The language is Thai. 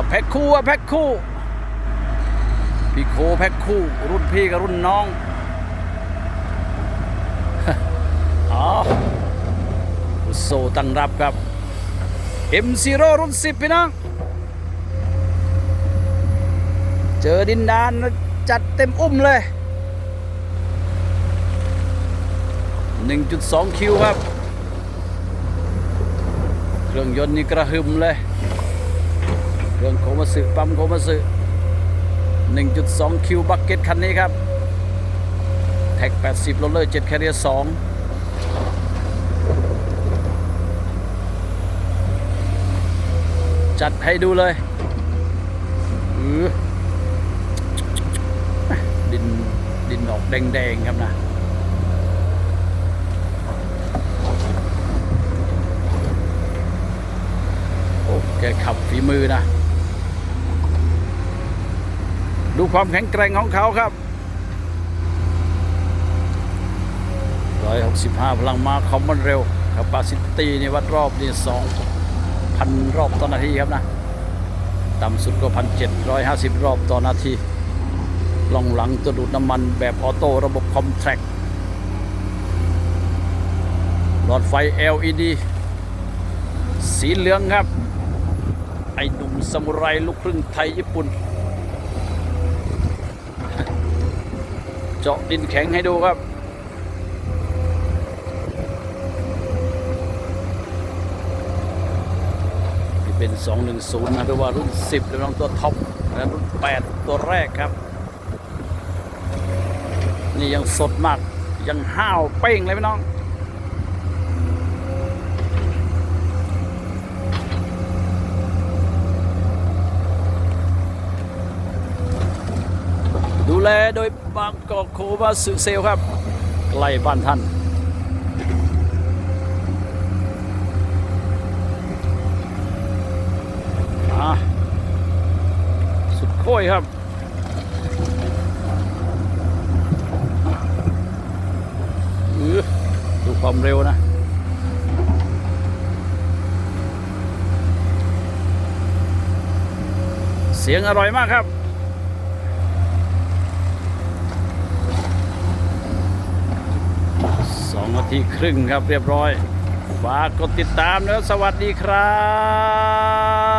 เอาแพ็คคู่อะแพ็คคู่ พี่โคแพ็คคู่ รุ่นพี่กับรุ่นน้องอ๋ออุโซตั้งรับครับ M0 รุ่น 10 พี่น้อง เจอดินดานจัดเต็มอุ้มเลย 1.2 คิวครับ เครื่องยนต์นี่กระหึ่มเลย เครื่องโคมาสึปั๊มโคมาสึ1.2 คิวบักเก็ตคันนี้ครับแท็ก 80โรลเลอร์7แคเรีย2จัดให้ดูเลยอือดิน ดินออกแดง ๆ ครับนะ โอ้ แกขับฝีมือนะ ดูความแข็งแกร่งของเขาครับ165พลังม้าคอมมันเร็วคาปาซิตี้นี่วัดรอบนี่2,000รอบต่อนาทีครับนะ ต่ำสุดก็1,750รอบต่อนาทีลองหลังตัวดูดน้ำมันแบบออโต้ระบบคอมแทรคหลอดไฟ LED สีเหลืองครับ ไอ้หนุ่มสมุไรลูกครึ่งไทยญี่ปุ่น เจาะดินแข็งให้ดูครับ นี่เป็น 210 นะหรือว่ารุ่น 10หรือน้องตัวท็อปและรุ่น 8 ตัวแรกครับ นี่ยังสดมาก ยังห้าวเป้งเลยพี่น้อง แลโดยบางกอกโคบาสึเซลครับ ใกล้บ้านท่านอะสุดโค้ยครับอือดูความเร็วนะเสียงอร่อยมากครับ สองนา ทีครึ่งครับเรียบร้อย ฝากกดติดตามแล้วสวัสดีครับ